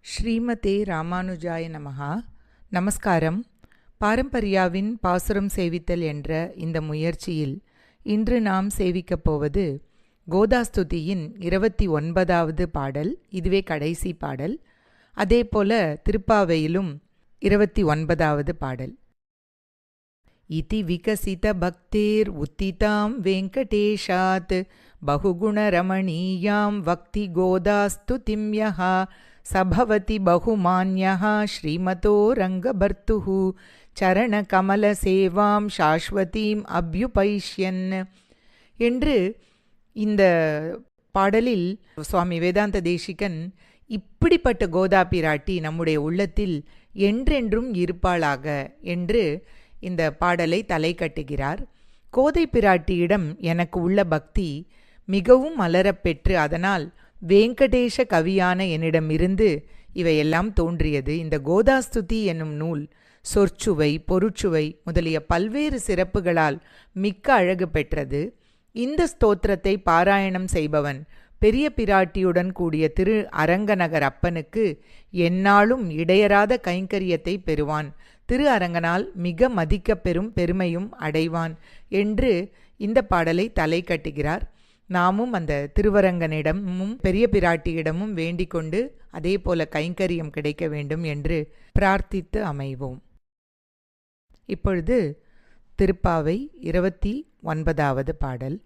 ஸ்ரீமதே ராமானுஜாய நமஹா. நமஸ்காரம். பாரம்பரியாவின் பாசுரம் சேவித்தல் என்ற இந்த முயற்சியில் இன்று நாம் சேவிக்கப் போவது கோதாஸ்துதியின் இருபத்தி ஒன்பதாவது பாடல் இதுவே கடைசி பாடல். அதேபோல திருப்பாவையிலும் இருபத்தி ஒன்பதாவது பாடல். இதி விகசித பக்தேர் உத்திதாம் வெங்கடேஷாத் பகுகுணரமணீயாம் வக்தி கோதாஸ்து திம்யஹா சபவதி பகுமான்யா ஸ்ரீமதோ ரங்கபர்த்துः சரணகமலசேவாம் சாஸ்வதீம் அபியுபைஷ்யன். என்று இந்த பாடலில் சுவாமி வேதாந்த தேசிகன் இப்படிப்பட்ட கோதா பிராட்டி நம்முடைய உள்ளத்தில் என்றென்றும் இருப்பாளாக என்று இந்த பாடலை தலை கட்டுகிறார். கோதை பிராட்டியிடம் எனக்கு உள்ள பக்தி மிகவும் மலரப்பெற்று அதனால் வேங்கடேஷ கவியான என்னிடமிருந்து இவையெல்லாம் தோன்றியது. இந்த கோதாஸ்துதி என்னும் நூல் சொற்சுவை பொருட்சுவை முதலிய பல்வேறு சிறப்புகளால் மிக்க அழகு பெற்றது. இந்த ஸ்தோத்திரத்தை பாராயணம் செய்பவன் பெரிய பிராட்டியுடன் கூடிய திரு அரங்கநகர் அப்பனுக்கு எந்நாளும் இடையராத கைங்கரியத்தை பெறுவான். திரு அரங்கனால் மிக மதிக்கப்பெறும் பெருமையும் அடைவான் என்று இந்த பாடலை தலை கட்டுகிறார். நாமும் அந்த திருவரங்கனிடமும் பெரிய பிராட்டியிடமும் வேண்டிக் கொண்டு அதே போல கைங்கரியம் கிடைக்க வேண்டும் என்று பிரார்த்தித்து அமைவோம். இப்பொழுது திருப்பாவை இருபத்தி ஒன்பதாவது பாடல்.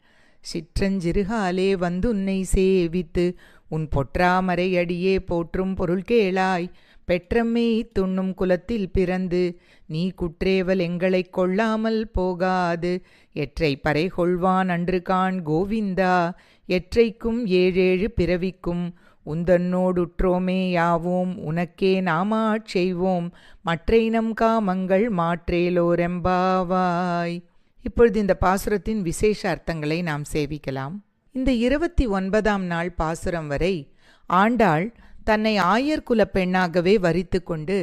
சிற்றஞ்சிறுகாலே வந்து உன்னை சேவித்து உன் பொற்றாமரை அடியே போற்றும் பொருள் கேளாய் பெற்றம்மே துண்ணும் குலத்தில் பிறந்து நீ குற்றேவல் எங்களைக் கொள்ளாமல் போகாது. எற்றை பறை கொள்வான் அன்று கான் கோவிந்தா எற்றைக்கும் ஏழேழு பிறவிக்கும் உந்தன்னோடுற்றோமே யாவோம் உனக்கே நாமாட் செய்வோம் மற்றைனம் காமங்கள் மாற்றேலோரெம்பாவாய். இப்பொழுது இந்த பாசுரத்தின் விசேஷ அர்த்தங்களை நாம் சேவிக்கலாம். இந்த இருபத்தி ஒன்பதாம் நாள் பாசுரம் வரை ஆண்டாள் தன்னை ஆயர் பெண்ணாகவே வரித்து கொண்டு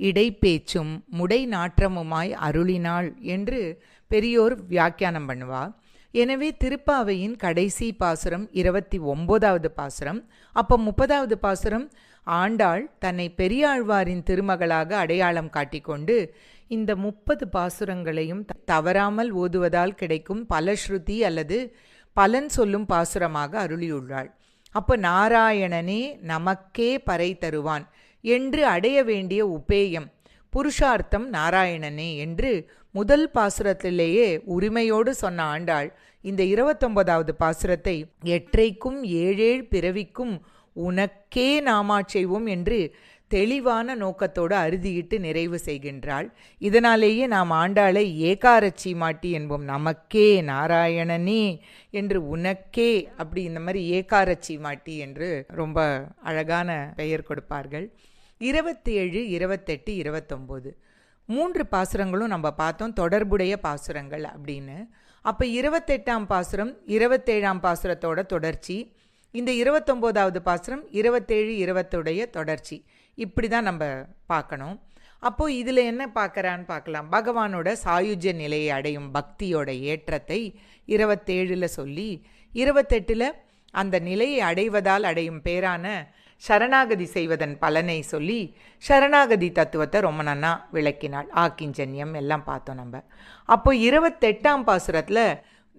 இடைப்பேச்சும் முடை நாற்றமுமாய் அருளினாள் என்று பெரியோர் வியாக்கியானம் பண்ணுவா. எனவே திருப்பாவையின் கடைசி பாசுரம் இருபத்தி ஒம்போதாவது பாசுரம். அப்போ முப்பதாவது பாசுரம் ஆண்டாள் தன்னை பெரியாழ்வாரின் திருமகளாக அடையாளம் காட்டிக்கொண்டு இந்த முப்பது பாசுரங்களையும் தவறாமல் ஓதுவதால் கிடைக்கும் பலஸ்ருதி அல்லது பலன் சொல்லும் பாசுரமாக அருளியுள்ளாள். அப்போ நாராயணனே நமக்கே பறை தருவான் என்று அடைய வேண்டிய உபேயம். புருஷார்த்தம் நாராயணனே என்று முதல் பாசுரத்திலேயே உரிமையோடு சொன்ன ஆண்டாள் இந்த இருபத்தொன்பதாவது பாசுரத்தை எற்றைக்கும் ஏழேழ் பிறவிக்கும் உனக்கே நாமா செய்வோம் என்று தெளிவான நோக்கத்தோடு அறுதியிட்டு நிறைவு செய்கின்றாள். இதனாலேயே நாம் ஆண்டாளை ஏகாரச்சி மாட்டி என்போம். நமக்கே நாராயணனே என்று உனக்கே அப்படி இந்த மாதிரி ஏகாரச்சி மாட்டி என்று ரொம்ப அழகான பெயர் கொடுப்பார்கள். இருபத்தி ஏழு இருபத்தெட்டு இருபத்தொம்போது. மூன்று பாசுரங்களும் நம்ம பார்த்தோம். தொடர்புடைய பாசுரங்கள் அப்படின்னு. அப்போ இருபத்தெட்டாம் பாசுரம் இருபத்தேழாம் பாசுரத்தோட தொடர்ச்சி. இந்த இருபத்தொம்போதாவது பாசுரம் இருபத்தேழு இருபத்துடைய தொடர்ச்சி. இப்படி தான் நம்ம பார்க்கணும். அப்போது இதில் என்ன பார்க்குறான்னு பார்க்கலாம். பகவானோட சாயுஜ நிலையை அடையும் பக்தியோட ஏற்றத்தை இருபத்தேழில் சொல்லி இருபத்தெட்டில் அந்த நிலையை அடைவதால் அடையும் பேரான சரணாகதி செய்வதன் பலனை சொல்லி சரணாகதி தத்துவத்தை ரொம்ப நன்னா விளக்கினாள். ஆக்கிஞ்சன்யம் எல்லாம் பார்த்தோம் நம்ம. அப்போ இருபத்தெட்டாம் பாசுரத்தில்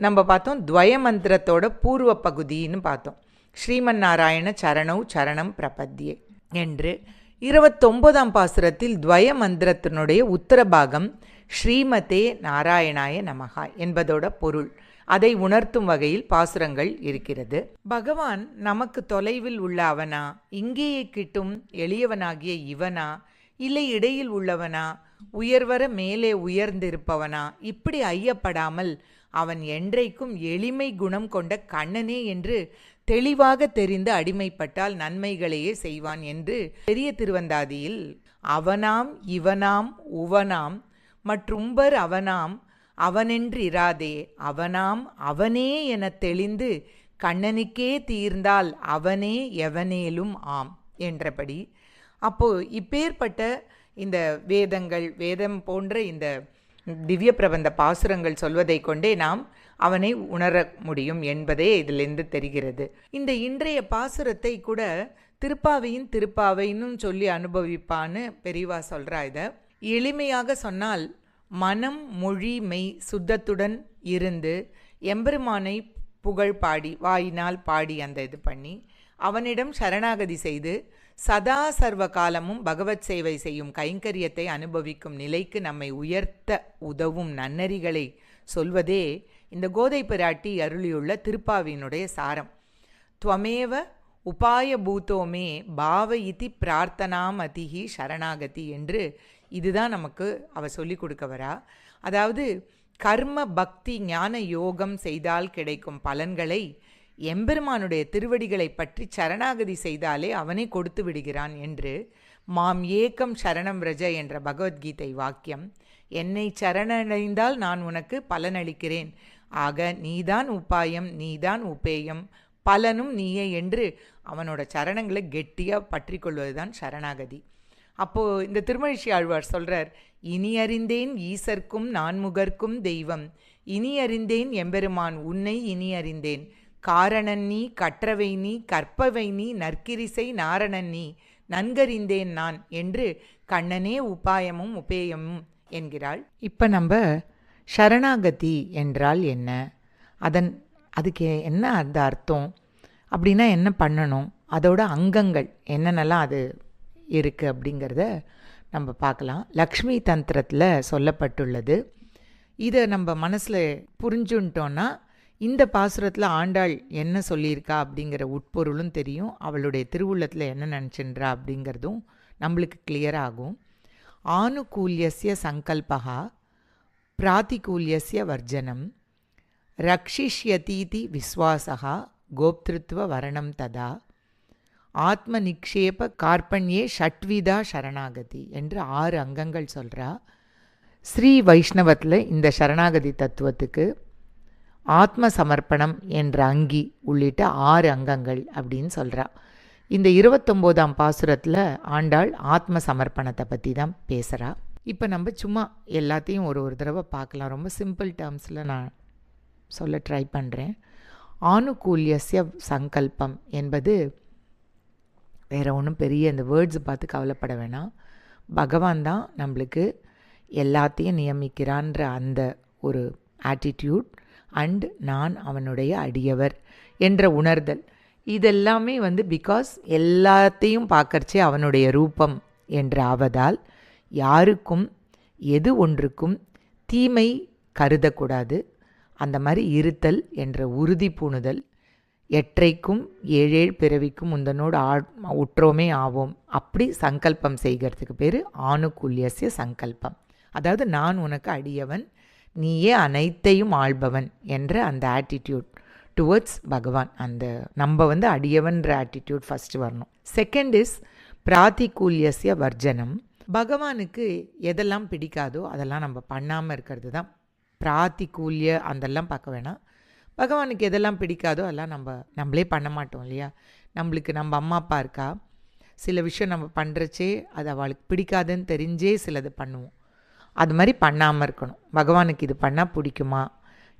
நம்ம பார்த்தோம் துவய மந்திரத்தோட பூர்வ பகுதின்னு பார்த்தோம். ஸ்ரீமன் நாராயண சரணௌ சரணம் பிரபத்தியே என்று இருபத்தொன்பதாம் பாசுரத்தில் துவய மந்திரத்தினுடைய உத்தரபாகம் ஸ்ரீமதே நாராயணாய நமகா என்பதோட பொருள். அதை உணர்த்தும் வகையில் பாசுரங்கள் இருக்கிறது. பகவான் நமக்கு தொலைவில் உள்ள அவனா? இங்கேயே கிட்டும் எளியவனாகிய இவனா? இல்லை இடையில் உள்ளவனா? உயர்வர மேலே உயர்ந்திருப்பவனா? இப்படி ஐயப்படாமல் அவன் என்றைக்கும் எளிமை குணம் கொண்ட கண்ணனே என்று தெளிவாக தெரிந்து அடிமைப்பட்டால் நன்மைகளையே செய்வான் என்று பெரிய திருவந்தாதியில் அவனாம் இவனாம் உவனாம் மற்றும்பர் அவனாம் அவனென்றிராதே அவனாம் அவனே எனத் தெளிந்து கண்ணனுக்கே தீர்ந்தால் அவனே எவனேலும் ஆம் என்றபடி. அப்போ இப்பேற்பட்ட இந்த வேதங்கள் வேதம் போன்ற இந்த திவ்ய பிரபந்த பாசுரங்கள் சொல்வதை கொண்டே நாம் அவனை உணர முடியும் என்பதே இதிலிருந்து தெரிகிறது. இந்த இன்றைய பாசுரத்தை கூட திருப்பாவையின் திருப்பாவைன்னு சொல்லி அனுபவிப்பான்னு பெரியவா சொல்கிறா இதை. எளிமையாக சொன்னால் மனம் மொழி மெய் சுத்தத்துடன் இருந்து எம்பெருமானை புகழ் பாடி வாயினால் பாடி அந்த இது பண்ணி அவனிடம் சரணாகதி செய்து சதா சர்வ காலமும் பகவத் சேவை செய்யும் கைங்கரியத்தை அனுபவிக்கும் நிலைக்கு நம்மை உயர்த்த உதவும் நன்னறிகளை சொல்வதே இந்த கோதை பிராட்டி அருளியுள்ள திருப்பாவினுடைய சாரம். துவமேவ உபாய பூத்தோமே பாவ இதி பிரார்த்தனாம் அதிகி சரணாகதி என்று இதுதான் நமக்கு அவ சொல்லி கொடுக்க வரா. அதாவது கர்ம பக்தி ஞான யோகம் செய்தால் கிடைக்கும் பலன்களை எம்பெருமானுடைய திருவடிகளை பற்றி சரணாகதி செய்தாலே அவனை கொடுத்து விடுகிறான் என்று மாம் ஏக்கம் சரணம் ரஜ என்ற பகவத்கீதை வாக்கியம். என்னை சரணடைந்தால் நான் உனக்கு பலனளிக்கிறேன். ஆக நீதான் உபாயம் நீதான் உபேயம். பலனும் நீயே என்று அவனோட சரணங்களை கெட்டியாக பற்றி கொள்வதுதான் சரணாகதி. அப்போது இந்த திருமழிஷி ஆழ்வார் சொல்கிறார் இனி அறிந்தேன் ஈசர்க்கும் நான்முகர்க்கும் தெய்வம். இனி அறிந்தேன் எம்பெருமான் உன்னை இனி அறிந்தேன். காரணன்னி கற்றவைனி கற்றவை நீ கற்பவை நீ நற்கிரிசை நாரணன்னி நன்கறிந்தேன் நான் என்று கண்ணனே உபாயமும் உபேயமும் என்கிறாள். இப்போ நம்ம சரணாகதி என்றால் என்ன? அதன் அதுக்கு என்ன அந்த அர்த்தம்? அப்படின்னா என்ன பண்ணணும்? அதோட அங்கங்கள் என்னென்னலாம் அது இருக்குது அப்படிங்கிறத நம்ம பார்க்கலாம். லக்ஷ்மி தந்திரத்தில் சொல்லப்பட்டுள்ளது. இதை நம்ம மனசில் புரிஞ்சுன்ட்டோன்னா இந்த பாசுரத்தில் ஆண்டாள் என்ன சொல்லியிருக்கா அப்படிங்கிற உட்பொருளும் தெரியும். அவளுடைய திருவுள்ளத்தில் என்ன நினச்சின்றா அப்படிங்கிறதும் நம்மளுக்கு கிளியர் ஆகும். ஆணுகூல்யசிய சங்கல்பகா பிராத்திகூல்யஸ்ய வர்ஜனம் ரக்ஷிஷ்யதீதி விஸ்வாசகா கோப்திருத்துவ வரணம் ததா ஆத்ம நிக்ஷேப கார்பண்யே ஷட்விதா சரணாகதி என்று ஆறு அங்கங்கள் சொல்கிறா ஸ்ரீ வைஷ்ணவத்தில் இந்த சரணாகதி தத்துவத்துக்கு ஆத்ம சமர்ப்பணம் என்ற அங்கி உள்ளிட்ட ஆறு அங்கங்கள் அப்படின்னு சொல்கிறா இந்த இருபத்தொம்போதாம் பாசுரத்தில் ஆண்டாள் ஆத்ம சமர்ப்பணத்தை பற்றி தான் பேசுகிறா இப்போ நம்ம சும்மா எல்லாத்தையும் ஒரு ஒரு தடவை பார்க்கலாம். ரொம்ப சிம்பிள் டேர்ம்ஸில் நான் சொல்ல ட்ரை பண்ணுறேன் ஆணுகூல்யசிய சங்கல்பம் என்பது வேறு ஒன்றும் பெரிய இந்த வேர்ட்ஸ் பார்த்து கவலைப்பட வேணாம். பகவான் தான் நம்மளுக்கு எல்லாத்தையும் நியமிக்கிறான்ற அந்த ஒரு ஆட்டிடியூட் அண்ட் நான் அவனுடைய அடியவர் என்ற உணர்தல். இதெல்லாமே வந்து பிகாஸ் எல்லாத்தையும் பார்க்கறச்சே அவனுடைய ரூபம் என்று ஆவதால் யாருக்கும் எது ஒன்றுக்கும் தீமை கருதக்கூடாது. அந்த மாதிரி இருத்தல் என்ற உறுதி பூணுதல் எற்றைக்கும் ஏழேழ் பிறவிக்கும் முந்தனோடு ஆ உற்றோமே ஆவோம். அப்படி சங்கல்பம் செய்கிறதுக்கு பேர் ஆணுக்குல்யசிய சங்கல்பம். அதாவது நான் உனக்கு அடியவன் நீயே அனைத்தையும் ஆள்பவன் என்ற அந்த ஆட்டிடியூட் டுவர்ட்ஸ் பகவான். அந்த நம்ம வந்து அடியவன்ற ஆட்டிடியூட் ஃபஸ்ட்டு வரணும். செகண்ட் இஸ் பிராத்திகூல்யசிய வர்ஜனம். பகவானுக்கு எதெல்லாம் பிடிக்காதோ அதெல்லாம் நம்ம பண்ணாமல் இருக்கிறது தான் பிராத்திகூல்ய அதெல்லாம் பார்க்க வேணாம். பகவானுக்கு எதெல்லாம் பிடிக்காதோ அதெல்லாம் நம்ம நம்மளே பண்ண மாட்டோம் இல்லையா? நம்மளுக்கு நம்ம அம்மா அப்பா இருக்கா? சில விஷயம் நம்ம பண்ணுறச்சே அது அவளுக்கு பிடிக்காதுன்னு தெரிஞ்சே சிலது பண்ணுவோம். அது மாதிரி பண்ணாமல் இருக்கணும். பகவானுக்கு இது பண்ணால் பிடிக்குமா?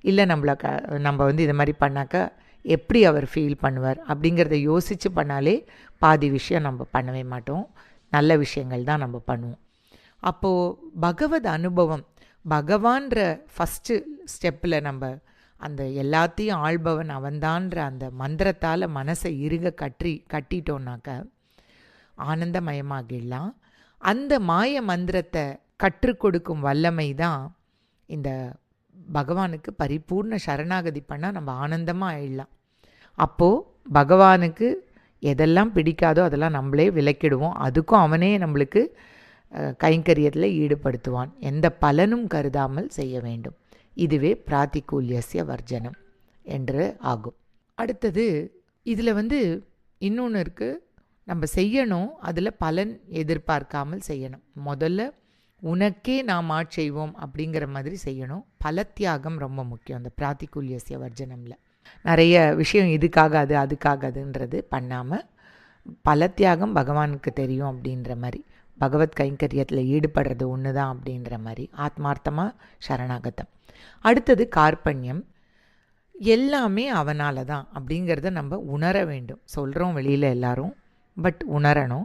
இல்லை நம்மள க நம்ம வந்து இது மாதிரி பண்ணாக்க எப்படி அவர் ஃபீல் பண்ணுவார்? அப்படிங்கிறத யோசித்து பண்ணாலே பாதி விஷயம் நம்ம பண்ணவே மாட்டோம். நல்ல விஷயங்கள் தான் நம்ம பண்ணுவோம். அப்போது பகவத் அனுபவம் பகவான்ற ஃபஸ்ட்டு ஸ்டெப்பில் நம்ம அந்த எல்லாத்தையும் ஆள்பவன் அவன்தான்ற அந்த மந்திரத்தால் மனசை இருக கட்டி கட்டிட்டோன்னாக்க ஆனந்தமயமாகிடலாம். அந்த மாய மந்திரத்தை கற்றுக் கொடுக்கும் வல்லமை தான் இந்த பகவானுக்கு பரிபூர்ண சரணாகதி பண்ணால் நம்ம ஆனந்தமாக ஆயிடலாம். அப்போது பகவானுக்கு எதெல்லாம் பிடிக்காதோ அதெல்லாம் நம்மளே விலக்கிடுவோம் அதுக்கும் அவனே நம்மளுக்கு கைங்கரியத்தில் ஈடுபடுத்துவான். எந்த பலனும் கருதாமல் செய்ய வேண்டும். இதுவே பிராத்திகூல்யசிய வர்ஜனம் என்று ஆகும். அடுத்தது இதில் வந்து இன்னொன்று இருக்குது நம்ம செய்யணும் அதில் பலன் எதிர்பார்க்காமல் செய்யணும். முதல்ல உனக்கே நாம் ஆட்செய்வோம் அப்படிங்கிற மாதிரி செய்யணும். பலத்தியாகம் ரொம்ப முக்கியம் அந்த பிராத்திகூல்யசிய வர்ஜனமில். நிறைய விஷயம் இதுக்காகாது அதுக்காகாதுன்றது பண்ணாமல் பலத்தியாகம் பகவானுக்கு தெரியும் அப்படின்ற மாதிரி பகவத் கைங்கரியத்தில் ஈடுபடுறது ஒன்று தான் அப்படின்ற மாதிரி ஆத்மார்த்தமாக சரணாகத்தம் அடுத்தது கார்பண்யம் எல்லாமே அவனால் தான் அப்படிங்கிறத நம்ம உணர வேண்டும். சொல்கிறோம் வெளியில் எல்லாரும் பட் உணரணும்.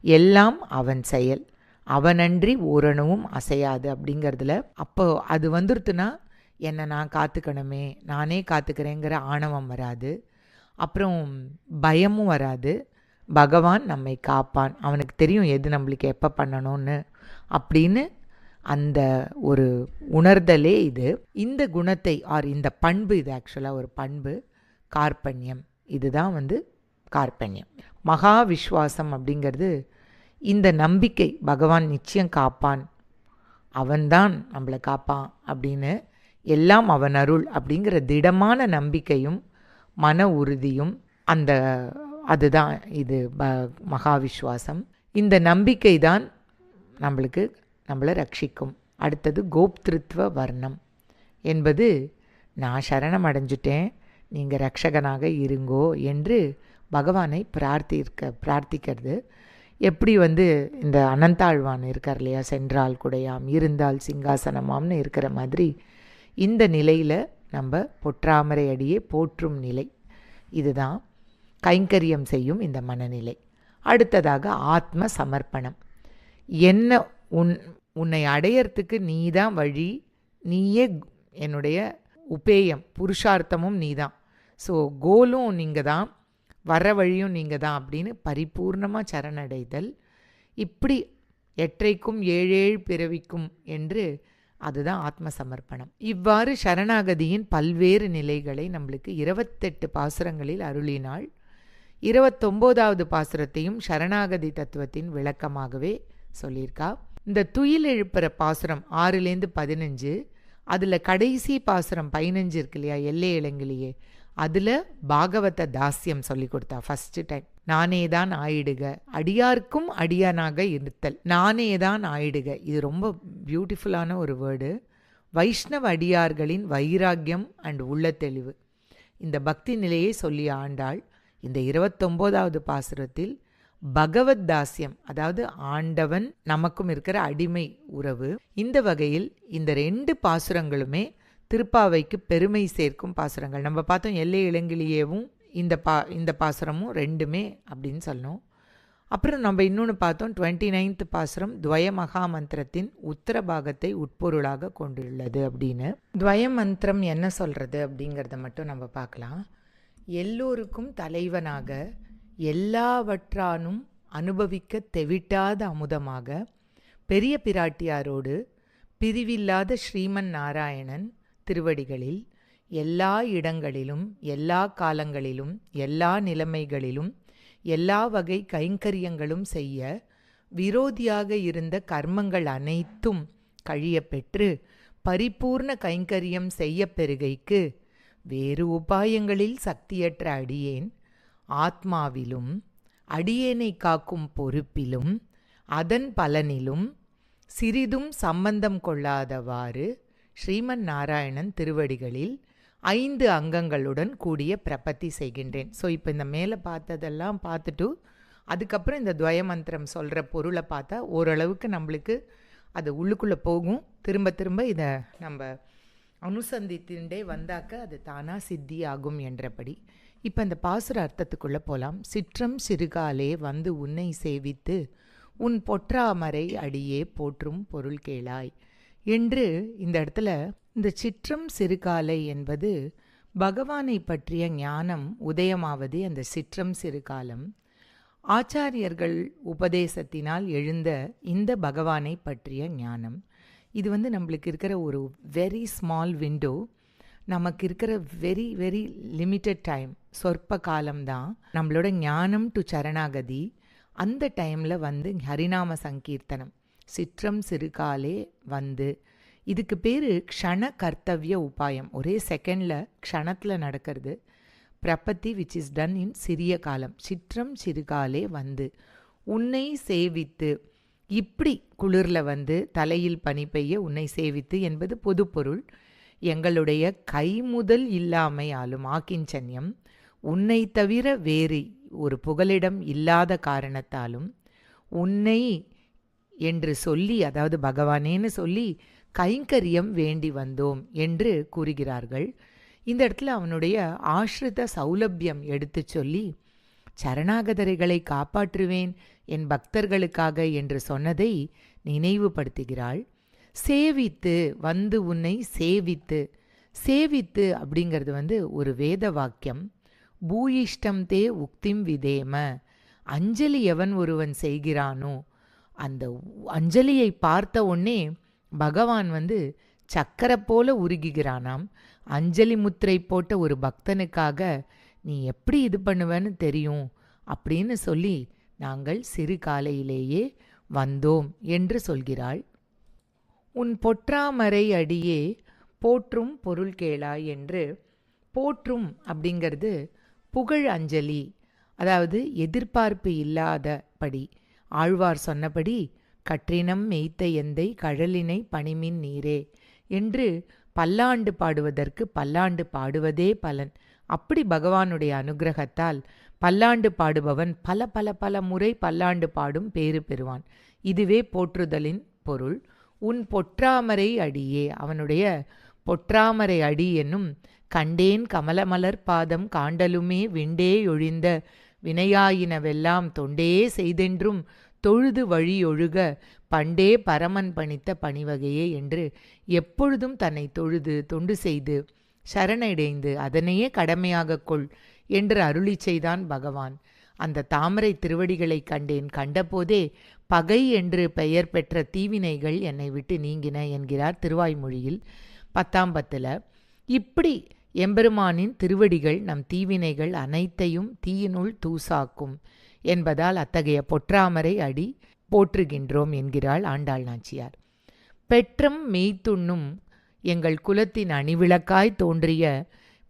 எல்லாம் அவன் செயல். அவனன்றி ஓரணுவும் அசையாது அப்படிங்கிறதுல அப்போ அது வந்துருத்துனா என்னை நான் காத்துக்கணுமே நானே காத்துக்கிறேங்கிற ஆணவம் வராது. அப்புறம் பயமும் வராது. பகவான் நம்மை காப்பான். அவனுக்கு தெரியும் எது நம்மளுக்கு எப்போ பண்ணணும்னு அப்படின்னு அந்த ஒரு உணர்தலே இது. இந்த குணத்தை ஆர் இந்த பண்பு இது ஆக்சுவலாக ஒரு பண்பு கார்பண்யம் இதுதான் வந்து கார்பண்யம் மகா விஸ்வாசம் அப்படிங்கிறது இந்த நம்பிக்கை பகவான் நிச்சயம் காப்பான். அவன்தான் நம்மளை காப்பான் அப்படின்னு எல்லாம் அவன் அருள் அப்படிங்கிற திடமான நம்பிக்கையும் மன உறுதியும் அந்த அதுதான் இது ப மகாவிஸ்வாசம். இந்த நம்பிக்கை தான் நம்மளுக்கு நம்மளை ரட்சிக்கும். அடுத்தது கோப்திருத்வ வர்ணம் என்பது நான் சரணம் அடைஞ்சிட்டேன் நீங்கள் ரக்ஷகனாக இருங்கோ என்று பகவானை பிரார்த்திக்க பிரார்த்திக்கிறது. எப்படி வந்து இந்த அனந்தாழ்வான் இருக்கார் இல்லையா? சென்றால் குடையாம் இருந்தால் சிங்காசனமாம்னு இருக்கிற மாதிரி இந்த நிலையில் நம்ம பொற்றாமரை அடியே போற்றும் நிலை இதுதான். கைங்கரியம் செய்யும் இந்த மனநிலை. அடுத்ததாக ஆத்ம சமர்ப்பணம் என்ன உன் உன்னை அடையறதுக்கு நீ தான் வழி நீயே என்னுடைய உபேயம் புருஷார்த்தமும் நீ தான் ஸோ கோலும் நீங்கள் தான் வர வழியும் நீங்கள் தான் அப்படின்னு பரிபூர்ணமாக சரணடைதல். இப்படி எற்றைக்கும் ஏழேழு பிறவிக்கும் என்று அதுதான் ஆத்ம சமர்ப்பணம் இவ்வாறு சரணாகதியின் பல்வேறு நிலைகளை நம்மளுக்கு இருபத்தெட்டு பாசுரங்களில் அருளினாள் இருபத்தொம்போதாவது பாசுரத்தையும் சரணாகதி தத்துவத்தின் விளக்கமாகவே சொல்லியிருக்கா. இந்த துயில் எழுப்புற பாசுரம் ஆறுலேருந்து பதினஞ்சு அதில் கடைசி பாசுரம் பதினஞ்சு இருக்கு இல்லையா எல்லை இளங்கிலேயே. அதில் பாகவத தாஸ்யம் சொல்லி கொடுத்தா ஃபஸ்ட்டு டைம் நானே தான் ஆயிடுக. அடியார்க்கும் அடியானாக இருத்தல். நானே தான் ஆயிடுக. இது ரொம்ப பியூட்டிஃபுல்லான ஒரு வேர்டு வைஷ்ணவ அடியார்களின் வைராக்கியம் அண்ட் உள்ள தெளிவு இந்த பக்தி நிலையை சொல்லி ஆண்டாள். இந்த இருபத்தொம்போதாவது பாசுரத்தில் பகவத் தாஸ்யம் அதாவது ஆண்டவன் நமக்கும் இருக்கிற அடிமை உறவு. இந்த வகையில் இந்த ரெண்டு பாசுரங்களுமே திருப்பாவைக்கு பெருமை சேர்க்கும் பாசுரங்கள். நம்ம பார்த்தோம் எல்லை இளங்கிலேயேவும் இந்த பா இந்த பாசுரமும் ரெண்டுமே அப்படின்னு சொல்லணும். அப்புறம் நம்ம இன்னொன்று பார்த்தோம் டுவெண்ட்டி நைன்த் பாசுரம் துவய மகா மந்திரத்தின் உத்தர பாகத்தை உட்பொருளாக கொண்டுள்ளது அப்படின்னு. துவய மந்திரம் என்ன சொல்கிறது அப்படிங்கிறத மட்டும் நம்ம பார்க்கலாம். எல்லோருக்கும் தலைவனாக எல்லாவற்றானும் அனுபவிக்க தெவிட்டாத அமுதமாக பெரிய பிராட்டியாரோடு பிரிவில்லாத ஸ்ரீமன் நாராயணன் திருவடிகளில் எல்லா இடங்களிலும் எல்லா காலங்களிலும் எல்லா நிலைமைகளிலும் எல்லா வகை கைங்கரியங்களும் செய்ய விரோதியாக இருந்த கர்மங்கள் அனைத்தும் கழிய பெற்று பரிபூர்ண கைங்கரியம் செய்ய பெருகைக்கு வேறு உபாயங்களில் சக்தியற்ற அடியேன் ஆத்மாவிலும் அடியேனை காக்கும் பொறுப்பிலும் அதன் பலனிலும் சிறிதும் சம்பந்தம் கொள்ளாதவாறு ஸ்ரீமன் நாராயணன் திருவடிகளில் ஐந்து அங்கங்களுடன் கூடிய பிரபத்தி செய்கின்றேன். ஸோ இப்போ இந்த மேலே பார்த்ததெல்லாம் பார்த்துட்டு அதுக்கப்புறம் இந்த துவய மந்திரம் சொல்கிற பொருளை பார்த்தா ஓரளவுக்கு நம்மளுக்கு அது உள்ளுக்குள்ளே போகும். திரும்ப திரும்ப இதை நம்ம அனுசந்தித்துண்டே வந்தாக்க அது தானாக சித்தி ஆகும் என்றபடி. இப்போ இந்த பாசுர அர்த்தத்துக்குள்ளே போகலாம் சிற்றம் சிறுகாலே வந்து உன்னை சேவித்து உன் பொற்றாமரை அடியே போற்றும் பொருள் கேளாய். என்று இந்த இடத்துல இந்த சிற்றம் சிறுகாலை என்பது பகவானை பற்றிய ஞானம் உதயமாவது அந்த சிற்றம் சிறுகாலம். ஆச்சாரியர்கள் உபதேசத்தினால் எழுந்த இந்த பகவானை பற்றிய ஞானம். இது வந்து நம்மளுக்கு இருக்கிற ஒரு வெரி ஸ்மால் விண்டோ நமக்கு இருக்கிற வெரி வெரி லிமிட்டட் டைம் சொற்ப காலம்தான் நம்மளோட ஞானம் டு சரணாகதி. அந்த டைமில் வந்து ஹரிநாம சங்கீர்த்தனம். சிற்றம் சிறுகாலே வந்து. இதுக்கு பேர் க்ஷண கர்த்தவிய உபாயம். ஒரே செகண்டில் க்ஷணத்தில் நடக்கிறது. பிரபத்தி விச் இஸ் டன் இன் சிறிய காலம். சிற்றம் சிறுகாலே வந்து. உன்னை சேவித்து. இப்படி குளிரில் வந்து தலையில் பனி பெய்ய உன்னை சேவித்து என்பது பொதுப்பொருள். எங்களுடைய கைமுதல் இல்லாமையாலும் ஆக்கிஞ்சன்யம். உன்னை தவிர வேறு ஒரு புகலிடம் இல்லாத காரணத்தாலும் உன்னை என்று சொல்லி அதாவது பகவானேன்னு சொல்லி கைங்கரியம் வேண்டி வந்தோம் என்று கூறுகிறார்கள். இந்த இடத்துல அவனுடைய ஆஷ்ரித சௌலபியம் எடுத்து சொல்லி சரணாகதரைகளை காப்பாற்றுவேன் என் பக்தர்களுக்காக என்று சொன்னதை நினைவுபடுத்துகிறாள். சேவித்து வந்து உன்னை சேவித்து சேவித்து அப்படிங்கிறது வந்து ஒரு வேத வாக்கியம். பூயிஷ்டம் தே உக்திம் விதேம அஞ்சலி எவன் ஒருவன் செய்கிறானோ அந்த அஞ்சலியை பார்த்த உடனே பகவான் வந்து சக்கரை போல உருகுகிறானாம். அஞ்சலி முத்திரை போட்ட ஒரு பக்தனுக்காக நீ எப்படி இது பண்ணுவேன்னு தெரியும்? அப்படின்னு சொல்லி நாங்கள் சிறு காலையிலேயே வந்தோம் என்று சொல்கிறாள். உன் பொற்றாமரை அடியே போற்றும் பொருள் கேளாய் என்று போற்றும் அப்படிங்கிறது புகழ் அஞ்சலி அதாவது எதிர்பார்ப்பு இல்லாதபடி. ஆழ்வார் சொன்னபடி கற்றினம் மெய்த்த எந்தை கழலினை பணிமின் நீரே என்று பல்லாண்டு பாடுவதற்கு பல்லாண்டு பாடுவதே பலன். அப்படி பகவானுடைய அனுகிரகத்தால் பல்லாண்டு பாடுபவன் பல பல பல முறை பல்லாண்டு பாடும் பேறு பெறுவான். இதுவே போற்றுதலின் பொருள். உன் பொற்றாமரை அடியே அவனுடைய பொற்றாமரை அடி என்னும் கண்டேன் கமலமலர் பாதம் காண்டலுமே விண்டே ஒழிந்த வினையாயினவெல்லாம் தொண்டே செய்தென்றும் தொழுது வழியொழுக பண்டே பரமன் பணித்த பணிவகையே என்று எப்பொழுதும் தன்னை தொழுது தொண்டு செய்து சரணடைந்து அதனையே கடமையாக கொள் என்று அருளி செய்தான் பகவான். அந்த தாமரை திருவடிகளை கண்டேன். கண்டபோதே பகை என்று பெயர் பெற்ற தீவினைகள் என்னை விட்டு நீங்கின என்கிறார் திருவாய்மொழியில் பத்தாம் பத்தில். இப்படி எம்பெருமானின் திருவடிகள் நம் தீவினைகள் அனைத்தையும் தீயினுள் தூசாக்கும். என்பதால் அத்தகைய பொற்றாமரை அடி போற்றுகின்றோம் என்கிறாள் ஆண்டாள் நாச்சியார். பெற்றம் மெய்த்துண்ணும் எங்கள் குலத்தின் அணிவிளக்காய் தோன்றிய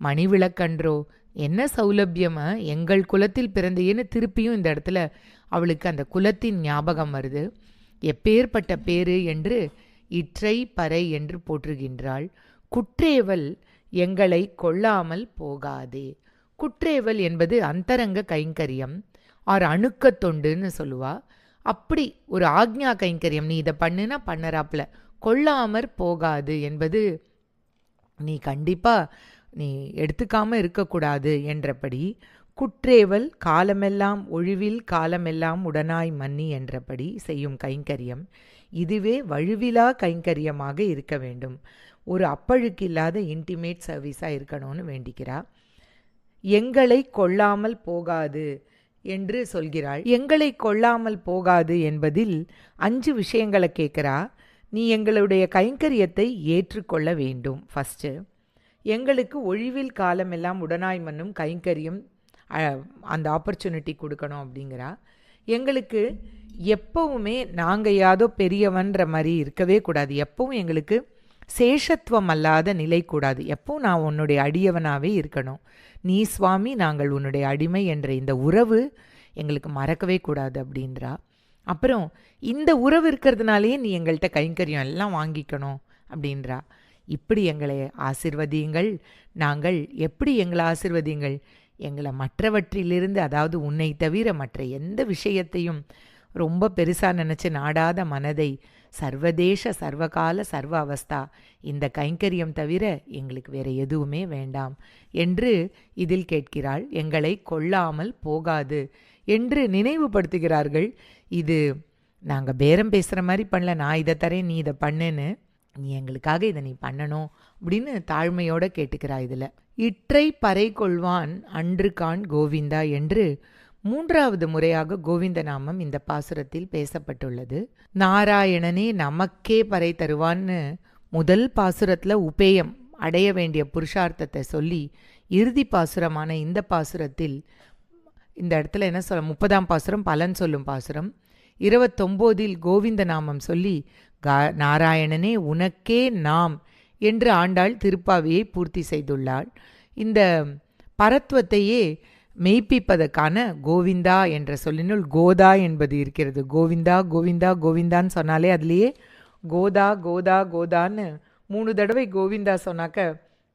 மணிவிளக்கன்றோ? என்ன சௌலபியமா? எங்கள் குலத்தில் பிறந்தேன்னு திருப்பியும் இந்த இடத்துல அவளுக்கு அந்த குலத்தின் ஞாபகம் வருது. எப்பேற்பட்ட பேரு என்று இற்றை பறை என்று போற்றுகின்றாள். குற்றேவல் எங்களை கொள்ளாமல் போகாதே. குற்றேவல் என்பது அந்தரங்க கைங்கரியம். ஆர் அணுக்க தொண்டுன்னு சொல்லுவா. அப்படி ஒரு ஆக்ஞா கைங்கரியம் நீ இதை பண்ணுனா பண்ணறாப்புல. கொள்ளாமற் போகாது என்பது நீ கண்டிப்பாக நீ எடுத்துக்காமல் இருக்கக்கூடாது என்றபடி குற்றேவல் காலமெல்லாம் ஒழிவில் காலமெல்லாம் உடனாய் மன்னி என்றபடி செய்யும் கைங்கரியம். இதுவே வழுவிலா கைங்கரியமாக இருக்க வேண்டும். ஒரு அப்பழுக்கு இல்லாத இன்டிமேட் சர்வீஸாக இருக்கணும்னு வேண்டிக்கிறா. எங்களை கொள்ளாமல் போகாது. என்று சொல்கிறாள். எங்களை கொள்ளாமல் போகாது என்பதில் அஞ்சு விஷயங்களை கேட்குறா. நீ எங்களுடைய கைங்கரியத்தை ஏற்றுக்கொள்ள வேண்டும். ஃபஸ்ட்டு எங்களுக்கு ஒழிவில் காலமெல்லாம் உடனாய் மண்ணும் கைங்கரியம் அந்த ஆப்பர்ச்சுனிட்டி கொடுக்கணும் அப்படிங்கிறா. எங்களுக்கு எப்பவுமே நாங்கள் யாதோ பெரியவன்ற மாதிரி இருக்கவே கூடாது. எப்பவும் எங்களுக்கு சேஷத்துவம் அல்லாத நிலை கூடாது. எப்போ நான் உன்னுடைய அடியவனாகவே இருக்கணும்? நீ சுவாமி நாங்கள் உன்னுடைய அடிமை என்ற இந்த உறவு எங்களுக்கு மறக்கவே கூடாது அப்படின்றா. அப்புறம் இந்த உறவு இருக்கிறதுனாலேயே நீ எங்கள்கிட்ட கைங்கரியம் எல்லாம் வாங்கிக்கணும் அப்படின்றா. இப்படி எங்களை ஆசிர்வதியுங்கள். நாங்கள் எப்படி எங்களை ஆசிர்வதியுங்கள்? எங்களை மற்றவற்றிலிருந்து அதாவது உன்னை தவிர மற்ற எந்த விஷயத்தையும் ரொம்ப பெருசாக நினச்சி நாடாத மனதை சர்வதேச சர்வகால சர்வ அவஸ்தா. இந்த கைங்கரியம் தவிர எங்களுக்கு வேற எதுவுமே வேண்டாம். என்று இதில் கேட்கிறாள். எங்களை கொள்ளாமல் போகாது என்று நினைவுபடுத்துகிறார்கள். இது நாங்கள் பேரம் பேசுகிற மாதிரி பண்ணல. நான் இதை தரேன் நீ இதை பண்ணுன்னு. நீ எங்களுக்காக இதை நீ பண்ணணும் அப்படின்னு தாழ்மையோட கேட்டுக்கிறா இதில். இற்றை பறை கொள்வான் அன்று கான் கோவிந்தா என்று மூன்றாவது முறையாக கோவிந்த நாமம் இந்த பாசுரத்தில் பேசப்பட்டுள்ளது. நாராயணனே நமக்கே பறை தருவான்னு முதல் பாசுரத்தில் உபேயம் அடைய வேண்டிய புருஷார்த்தத்தை சொல்லி இறுதி பாசுரமான இந்த பாசுரத்தில் இந்த இடத்துல என்ன சொல்ல முப்பதாம் பாசுரம் பலன் சொல்லும் பாசுரம். இருபத்தொம்போதில் கோவிந்த நாமம் சொல்லி கா நாராயணனே உனக்கே நாம் என்று ஆண்டாள் திருப்பாவியை பூர்த்தி செய்துள்ளாள். இந்த பரத்துவத்தையே மெய்ப்பிப்பதற்கான கோவிந்தா என்ற சொல்லினுள் கோதா என்பது இருக்கிறது. கோவிந்தா கோவிந்தா கோவிந்தான்னு சொன்னாலே அதுலேயே கோதா கோதா கோதான்னு மூணு தடவை கோவிந்தா சொன்னாக்க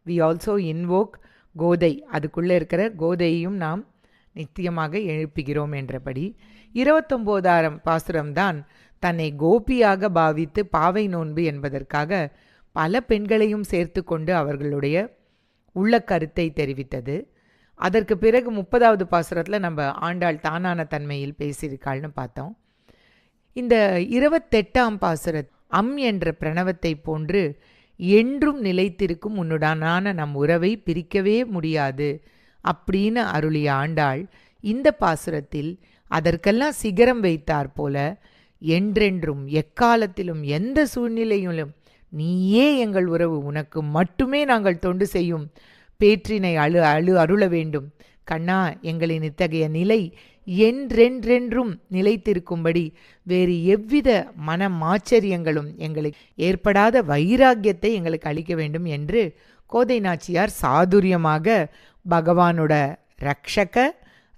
வி ஆல்சோ இன்வோக் கோதை. அதுக்குள்ளே இருக்கிற கோதையையும் நாம் நித்தியமாக எழுப்புகிறோம் என்றபடி இருபத்தொம்போதாயிரம் பாசுரம்தான் தன்னை கோபியாக பாவித்து பாவை நோன்பு என்பதற்காக பல பெண்களையும் சேர்த்து கொண்டு அவர்களுடைய உள்ள கருத்தை தெரிவித்தது. அதற்கு பிறகு முப்பதாவது பாசுரத்தில் நம்ம ஆண்டாள் தானான தன்மையில் பேசியிருக்காள்னு பார்த்தோம். இந்த இருபத்தெட்டாம் பாசுர அம் என்ற பிரணவத்தை போன்று என்றும் நிலைத்திருக்கும் உன்னுடனான நம் உறவை பிரிக்கவே முடியாது அப்படின்னு அருளிய ஆண்டாள் இந்த பாசுரத்தில் அதற்கெல்லாம் சிகரம் வைத்தார் போல என்றென்றும் எக்காலத்திலும் எந்த சூழ்நிலையிலும் நீயே எங்கள் உறவு உனக்கு மட்டுமே நாங்கள் தொண்டு செய்யும் பேற்றினை அழு அழு அருள வேண்டும். கண்ணா எங்களின் இத்தகைய நிலை என்றென்றென்றும் நிலைத்திருக்கும்படி வேறு எவ்வித மன மாச்சரியங்களும் எங்களுக்கு ஏற்படாத வைராக்கியத்தை எங்களுக்கு அளிக்க வேண்டும் என்று கோதை நாச்சியார் சாதுரியமாக பகவானோட ரக்ஷக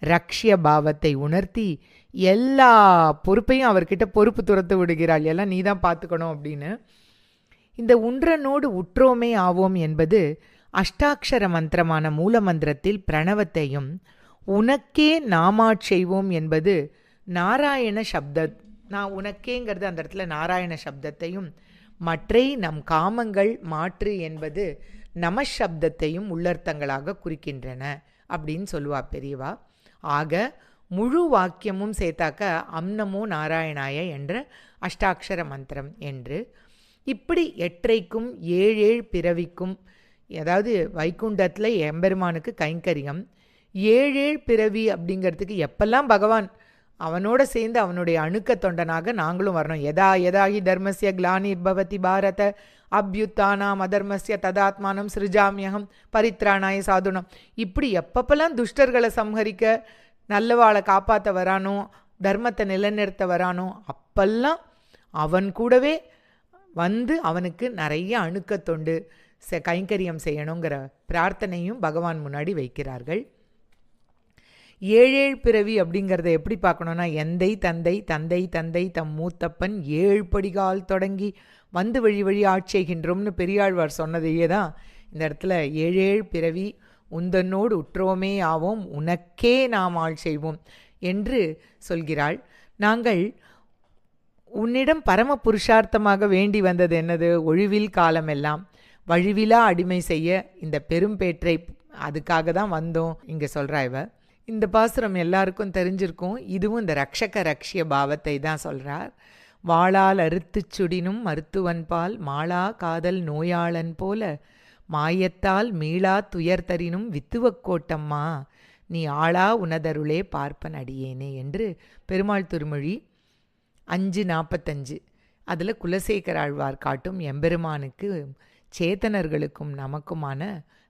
ரக்ஷிய பாவத்தை உணர்த்தி எல்லா பொறுப்பையும் அவர்கிட்ட பொறுப்பு துரத்து விடுகிறாள். எல்லாம் நீ தான் பார்த்துக்கணும் அப்படின்னு. இந்த உன்றனோடு உற்றோமே ஆவோம் என்பது அஷ்டாட்சர மந்திரமான மூல மந்திரத்தில் பிரணவத்தையும் உனக்கே நாமாட் செய்வோம் என்பது நாராயண சப்த நான் உனக்கேங்கிறது அந்த இடத்துல நாராயண சப்தத்தையும் மற்றை நம் காமங்கள் மாற்று என்பது நமசப்தத்தையும் உள்ளர்த்தங்களாக குறிக்கின்றன அப்படின்னு சொல்லுவா பெரியவா. ஆக முழு வாக்கியமும் சேர்த்தாக்க அம்னமோ நாராயணாய என்ற அஷ்டாட்சர மந்திரம் என்று. இப்படி எற்றைக்கும் ஏழேழ் பிறவிக்கும் அதாவது வைகுண்டத்தில் எம்பெருமானுக்கு கைங்கரியம். ஏழேழ் பிறவி அப்படிங்கிறதுக்கு எப்பெல்லாம் பகவான் அவனோட சேர்ந்து அவனுடைய அணுக்க தொண்டனாக நாங்களும் வரணும். எதா எதாகி தர்மசிய கிளானிர்பவதி பாரத அபியுத்தானாம் அதர்மசிய ததாத்மானம் சிருஜாமியகம் பரித்ராணாய சாதுனம். இப்படி எப்பப்பெல்லாம் துஷ்டர்களை சம்ஹரிக்க நல்லவாளை காப்பாற்ற வரானோ தர்மத்தை நிலைநிறுத்த வரானோ அப்பெல்லாம் அவன் கூடவே வந்து அவனுக்கு நிறைய அணுக்க தொண்டு. கைங்கரியம் செய்யணுங்கிற பிரார்த்தனையும் பகவான் முன்னாடி வைக்கிறார்கள். ஏழேழ் பிறவி அப்படிங்கிறத எப்படி பார்க்கணுன்னா எந்தை தந்தை தந்தை தந்தை தம் மூத்தப்பன் ஏழு படிகால் தொடங்கி வந்து வழி வழி ஆட்சேகின்றோம்னு பெரியாழ்வார் சொன்னதையே தான் இந்த இடத்துல ஏழேழ் பிறவி உந்தன்னோடு உற்றோமே ஆவோம் உனக்கே நாம் ஆள் செய்வோம் என்று சொல்கிறாள். நாங்கள் உன்னிடம் பரம புருஷார்த்தமாக வேண்டி வந்தது என்னது? ஒழிவில் காலமெல்லாம். வழிவிலா அடிமை செய்ய இந்த பெரும்பேற்றை அதுக்காக தான் வந்தோம் இங்கே சொல்கிறா இவ. இந்த பாசுரம் எல்லாருக்கும் தெரிஞ்சிருக்கும். இதுவும் இந்த ரக்ஷக ரக்ஷிய பாவத்தை தான் சொல்கிறார் வாளால் அறுத்துச் சுடினும் மருத்துவன் பால் மாளா காதல் நோயாளன் போல. மாயத்தால் மீளா துயர் தரினும் வித்துவக்கோட்டம்மா நீ ஆளா உனதருளே பார்ப்பன் அடியேனே என்று பெருமாள் திருமொழி அஞ்சு நாற்பத்தஞ்சு அதில் குலசேகர் ஆழ்வார் காட்டும் எம்பெருமானுக்கு சேத்தனர்களுக்கும் நமக்குமான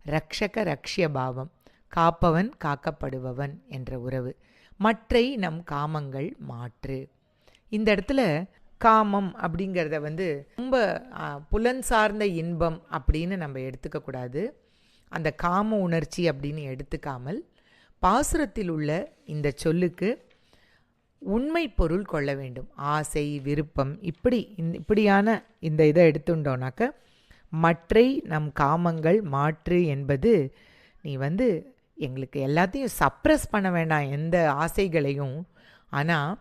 ரக்ஷக ரக்ஷிய பாவம் காப்பவன் காக்கப்படுபவன் என்ற உறவு. மற்றை நம் காமங்கள் மாற்று. இந்த இடத்துல காமம் அப்படிங்கிறத வந்து ரொம்ப புலன் சார்ந்த இன்பம் அப்படின்னு நம்ம எடுத்துக்கக்கூடாது அந்த காம உணர்ச்சி அப்படின்னு எடுத்துக்காமல் பாசுரத்தில் உள்ள இந்த சொல்லுக்கு உண்மை பொருள் கொள்ள வேண்டும். ஆசை விருப்பம் இப்படி இப்படியான இந்த இதை எடுத்துட்டோனாக்க மற்றை நம் காமங்கள் மாற்று என்பது நீ வந்து எங்களுக்கு எல்லாத்தையும் சப்ரஸ் பண்ண வேண்டாம் எந்த ஆசைகளையும். ஆனால்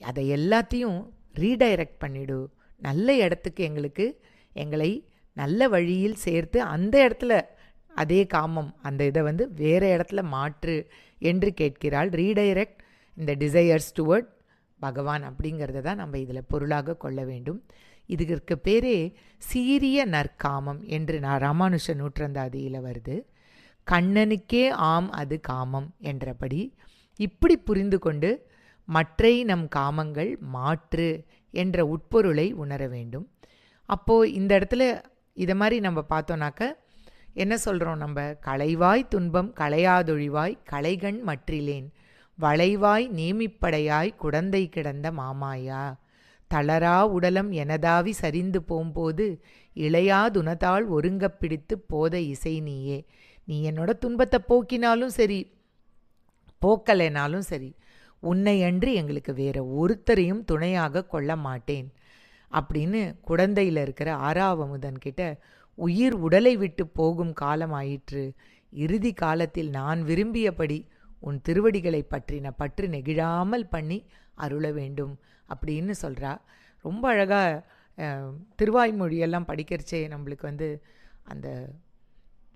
அதை எல்லாத்தையும் ரீடைரக்ட் பண்ணிடு. நல்ல இடத்துக்கு எங்களுக்கு எங்களை நல்ல வழியில் சேர்த்து அந்த இடத்துல அதே காமம் அந்த இதை வந்து வேறு இடத்துல மாற்று என்று கேட்கிறாள். ரீடைரக்ட் இந்த டிசையர்ஸ் டுவர்ட் பகவான் அப்படிங்கிறத தான் நம்ம இதில் பொருளாக கொள்ள வேண்டும். இதுக்கு பேரே சீரிய நற்காமம் என்று நான் ராமானுஷ நூற்றந்தாதியில் வருது. கண்ணனுக்கே ஆம் அது காமம் என்றபடி இப்படி புரிந்து கொண்டு மற்றை நம் காமங்கள் மாற்று என்ற உட்பொருளை உணர வேண்டும். அப்போது இந்த இடத்துல இதை மாதிரி நம்ம பார்த்தோன்னாக்க என்ன சொல்கிறோம் நம்ம? களைவாய் துன்பம் களையாதொழிவாய் களைகண் மற்றிலேன் வளைவாய் நேமிப்படையாய் குடந்தை கிடந்த மாமாயா? தளரா உடலம் எனதாவி சரிந்து போம்போது இளையாதுனதாள் ஒருங்கப் பிடித்து போத இசை நீயே நீ என்னோட துன்பத்தை போக்கினாலும் சரி போக்கலைனாலும் சரி உன்னை அன்று எங்களுக்கு வேற ஒருத்தரையும் துணையாக கொள்ள மாட்டேன். அப்படின்னு குழந்தையில் இருக்கிற ஆறாவமுதன் கிட்ட உயிர் உடலை விட்டு போகும் காலம் ஆயிற்று இறுதி காலத்தில் நான் விரும்பியபடி உன் திருவடிகளை பற்றின பற்று நெகிழாமல் பண்ணி அருள வேண்டும். அப்படின்னு சொல்கிறா ரொம்ப அழகாக திருவாய்மொழியெல்லாம் படிக்கிறச்சே நம்மளுக்கு வந்து அந்த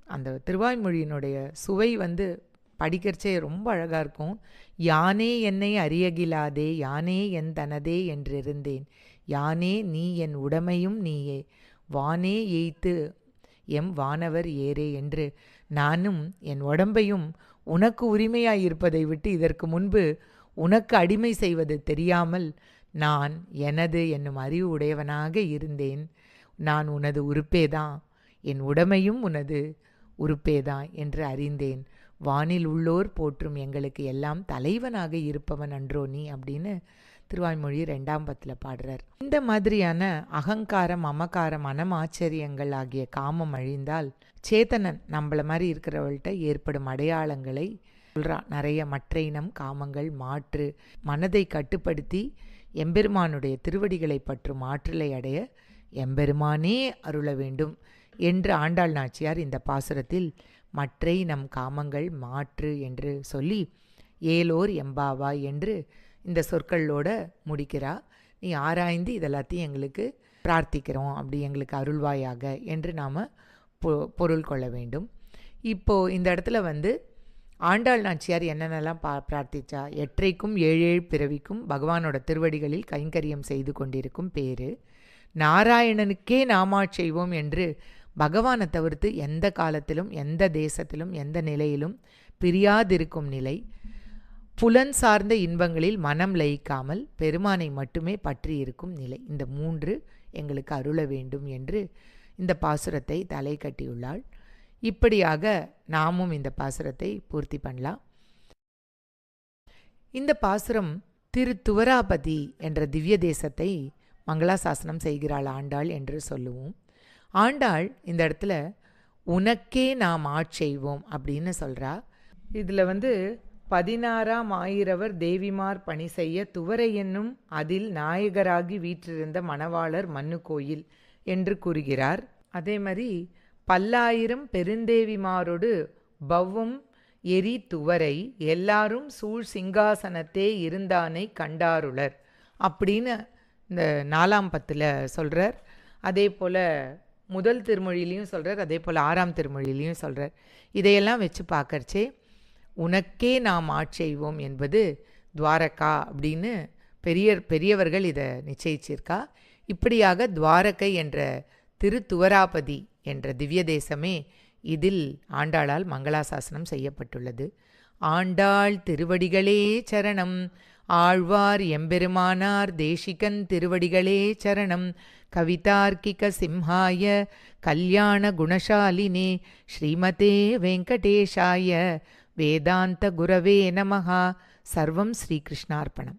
அந்த திருவாய்மொழியினுடைய சுவை வந்து படிக்கிறச்சே ரொம்ப அழகாக இருக்கும். யானே என்னை அறியகிலாதே யானே என் தனதே என்றிருந்தேன். யானே நீ என் உடமையும் நீயே. வானே எய்த்து எம் வானவர் ஏரே என்று நானும் என் உடம்பையும் உனக்கு உரிமையாய் இருப்பதை விட்டு இதற்கு முன்பு உனக்கு அடிமை செய்வது தெரியாமல் நான் எனது என்னும் அறிவு உடையவனாக இருந்தேன். நான் உனது உறுப்பேதான் என் உடமையும் உனது உறுப்பேதான் என்று அறிந்தேன். வானில் உள்ளோர் போற்றும் எங்களுக்கு எல்லாம் தலைவனாக இருப்பவன் அன்றோ நீ அப்படின்னு திருவாய்மொழி ரெண்டாம் பத்தில் பாடுறார். இந்த மாதிரியான அகங்காரம் அமகாரம் மனமாச்சரியங்கள் ஆகிய காமம் அழிந்தால் சேத்தனன் நம்மள மாதிரி இருக்கிறவள்கிட்ட ஏற்படும் அடையாளங்களை சொல்கிறான் நிறைய மற்ற இனம் காமங்கள் மாற்று மனதை கட்டுப்படுத்தி எம்பெருமானுடைய திருவடிகளை பற்றும் ஆற்றலை அடைய எம்பெருமானே அருள வேண்டும் என்று ஆண்டாள் நாச்சியார் இந்த பாசுரத்தில் மற்றை நம் காமங்கள் மாற்று என்று சொல்லி ஏலோர் எம்பாவா என்று இந்த சொற்களோட முடிக்கிறா. நீ ஆராய்ந்து இதெல்லாத்தையும் எங்களுக்கு பிரார்த்திக்கிறோம். அப்படி எங்களுக்கு அருள்வாயாக என்று நாம் பொ பொருள் கொள்ள வேண்டும். இப்போது இந்த இடத்துல வந்து ஆண்டாள் நாச்சியார் என்னென்னலாம் பா பிரார்த்திச்சா? எற்றைக்கும் ஏழேழு பிறவிக்கும் பகவானோட திருவடிகளில் கைங்கரியம் செய்து கொண்டிருக்கும் பேர். நாராயணனுக்கே நாமா செய்வோம் என்று பகவானை தவிர்த்து எந்த காலத்திலும் எந்த தேசத்திலும் எந்த நிலையிலும் பிரியாதிருக்கும் நிலை. புலன் சார்ந்த இன்பங்களில் மனம் லயிக்காமல் பெருமானை மட்டுமே பற்றி இருக்கும் நிலை. இந்த மூன்று எங்களுக்கு அருள வேண்டும் என்று இந்த பாசுரத்தை தலை கட்டியுள்ளாள். இப்படியாக நாமும் இந்த பாசுரத்தை பூர்த்தி பண்ணலாம். இந்த பாசுரம் திரு துவராபதி என்ற திவ்ய தேசத்தை மங்களாசாசனம் செய்கிறாள் ஆண்டாள் என்று சொல்லுவோம். ஆண்டாள் இந்த இடத்துல உனக்கே நாம் ஆட்செய்வோம் அப்படின்னு சொல்கிறா இதில் வந்து பதினாறாம் ஆயிரவர் தேவிமார் பணி செய்ய துவரை என்னும் அதில் நாயகராகி வீற்றிருந்த மணவாளர் மண்ணு கோயில் என்று கூறுகிறார். அதே மாதிரி பல்லாயிரம் பெருந்தேவிமாரோடு பவ்வும் எரி துவரை எல்லாரும் சூழ் சிங்காசனத்தே இருந்தானை கண்டாருளர். அப்படின்னு இந்த நாலாம் பத்தில் சொல்கிறார் அதே போல் முதல் திருமொழியிலையும் சொல்கிறார் அதே போல் ஆறாம் திருமொழியிலையும் சொல்கிறார் இதையெல்லாம் வச்சு பார்க்கறச்சே உனக்கே நாம் ஆட்செய்வோம் என்பது துவாரகா அப்படின்னு பெரிய பெரியவர்கள் இதை நிச்சயிச்சிருக்கா. இப்படியாக துவாரகை என்ற திருத்துவராபதி என்ற திவ்ய தேசமே இதில் ஆண்டாளால் மங்களாசாசனம் செய்யப்பட்டுள்ளது. ஆண்டாள் திருவடிகளே சரணம். ஆழ்வார் எம்பெருமானார் தேசிகன் திருவடிகளே சரணம். கவிதார்க்கிக சிம்ஹாய கல்யாண குணசாலினே ஸ்ரீமதே வெங்கடேஷாய. வேதாந்த குரவே நமஹா. சர்வம் ஸ்ரீகிருஷ்ணார்ப்பணம்